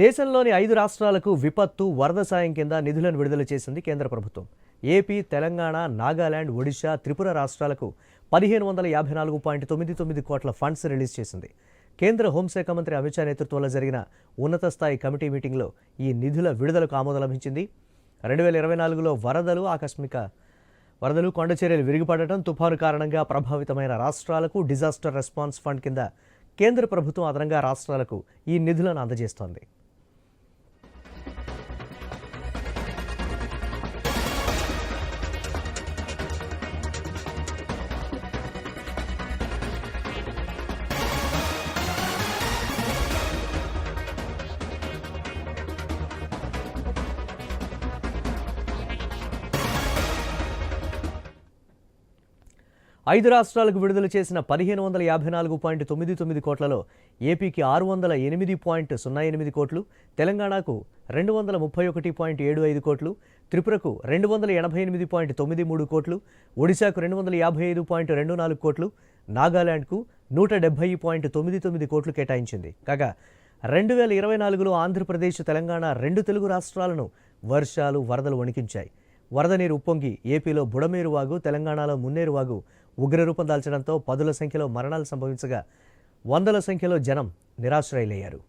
దేశంలోని ఐదు రాష్ట్రాలకు విపత్తు వరద సాయం కింద నిధులను విడుదల చేసింది కేంద్ర ప్రభుత్వం. ఏపీ తెలంగాణ నాగాలాండ్ ఒడిశా త్రిపుర రాష్ట్రాలకు పదిహేను వందల యాభై నాలుగు పాయింట్ తొమ్మిది తొమ్మిది కోట్ల ఫండ్స్ రిలీజ్ చేసింది. కేంద్ర హోంశాఖ మంత్రి అమిత్ షా నేతృత్వంలో జరిగిన ఉన్నత స్థాయి కమిటీ మీటింగ్లో ఈ నిధుల విడుదలకు ఆమోదం లభించింది. రెండు వేల ఇరవై నాలుగులో వరదలు ఆకస్మిక వరదలు కొండచర్యలు విరిగిపడటం తుఫాను కారణంగా ప్రభావితమైన రాష్ట్రాలకు డిజాస్టర్ రెస్పాన్స్ ఫండ్ కింద కేంద్ర ప్రభుత్వం అదనంగా రాష్ట్రాలకు ఈ నిధులను అందజేస్తోంది. ఐదు రాష్ట్రాలకు విడుదల చేసిన పదిహేను వందల యాభై నాలుగు పాయింట్ తొమ్మిది తొమ్మిది కోట్లలో ఏపీకి ఆరు వందల ఎనిమిది పాయింట్ సున్నా ఎనిమిది కోట్లు తెలంగాణకు రెండు వందల ముప్పై ఒకటి పాయింట్ ఏడు ఐదు కోట్లు త్రిపురకు రెండు వందల ఎనభై ఎనిమిది పాయింట్ తొమ్మిది మూడు కోట్లు ఒడిశాకు రెండు వందల యాభై ఐదు పాయింట్ రెండు నాలుగు కోట్లు నాగాలాండ్కు నూట డెబ్బై పాయింట్ తొమ్మిది తొమ్మిది కోట్లు కేటాయించింది. కాగా రెండు వేల ఇరవై నాలుగులో ఆంధ్రప్రదేశ్ తెలంగాణ రెండు తెలుగు రాష్ట్రాలను వర్షాలు వరదలు వణికించాయి. వరద నీరు ఉప్పొంగి ఏపీలో బుడమేరు వాగు తెలంగాణలో మున్నేరు వాగు ఉగ్రరూపం దాల్చడంతో పదుల సంఖ్యలో మరణాలు సంభవించగా వందల సంఖ్యలో జనం నిరాశ్రయులయ్యారు.